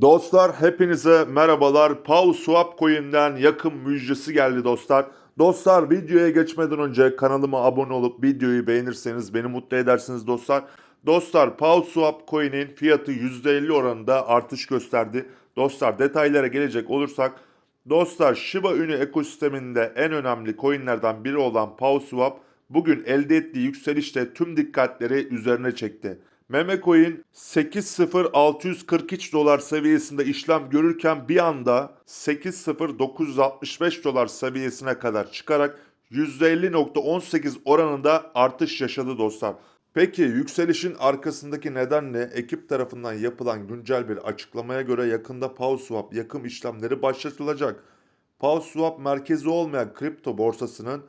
Dostlar hepinize merhabalar. Pau Swap Coin'den yakın müjdesi geldi dostlar. Dostlar videoya geçmeden önce kanalıma abone olup videoyu beğenirseniz beni mutlu edersiniz dostlar. Dostlar Pau Swap Coin'in fiyatı %50 oranında artış gösterdi. Dostlar detaylara gelecek olursak Dostlar Shiba Inu ekosisteminde en önemli coinlerden biri olan PauSwap bugün elde ettiği yükselişte tüm dikkatleri üzerine çekti. Meme Coin 8.0643 dolar seviyesinde işlem görürken bir anda 8.0965 dolar seviyesine kadar çıkarak %50.18 oranında artış yaşadı dostlar. Peki yükselişin arkasındaki neden ne? Ekip tarafından yapılan güncel bir açıklamaya göre yakında PauSwap yakım işlemleri başlatılacak. PauSwap merkezi olmayan kripto borsasının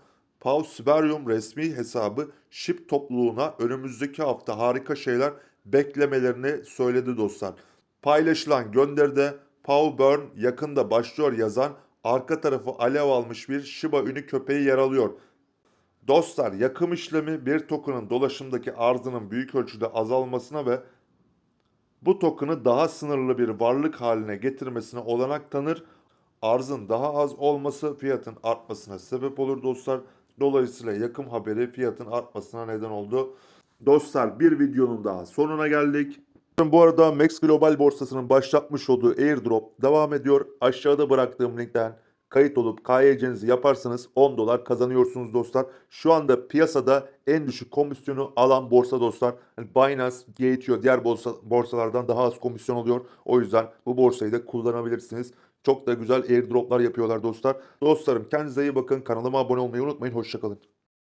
Pausiberium resmi hesabı SHIB topluluğuna önümüzdeki hafta harika şeyler beklemelerini söyledi dostlar. Paylaşılan gönderide Pau Burn yakında başlıyor yazan arka tarafı alev almış bir Shiba Inu köpeği yer alıyor. Dostlar yakım işlemi bir token'ın dolaşımdaki arzının büyük ölçüde azalmasına ve bu token'ı daha sınırlı bir varlık haline getirmesine olanak tanır. Arzın daha az olması fiyatın artmasına sebep olur dostlar. Dolayısıyla yakım haberi fiyatın artmasına neden oldu. Dostlar bir videonun daha sonuna geldik. Bu arada Max Global borsasının başlatmış olduğu airdrop devam ediyor. Aşağıda bıraktığım linkten kayıt olup KYC'nizi yaparsanız 10 dolar kazanıyorsunuz dostlar. Şu anda piyasada en düşük komisyonu alan borsa dostlar. Yani Binance, Gateo diğer borsa, borsalardan daha az komisyon oluyor. O yüzden bu borsayı da kullanabilirsiniz. Çok da güzel airdroplar yapıyorlar dostlar. Dostlarım kendinize iyi bakın. Kanalıma abone olmayı unutmayın. Hoşçakalın.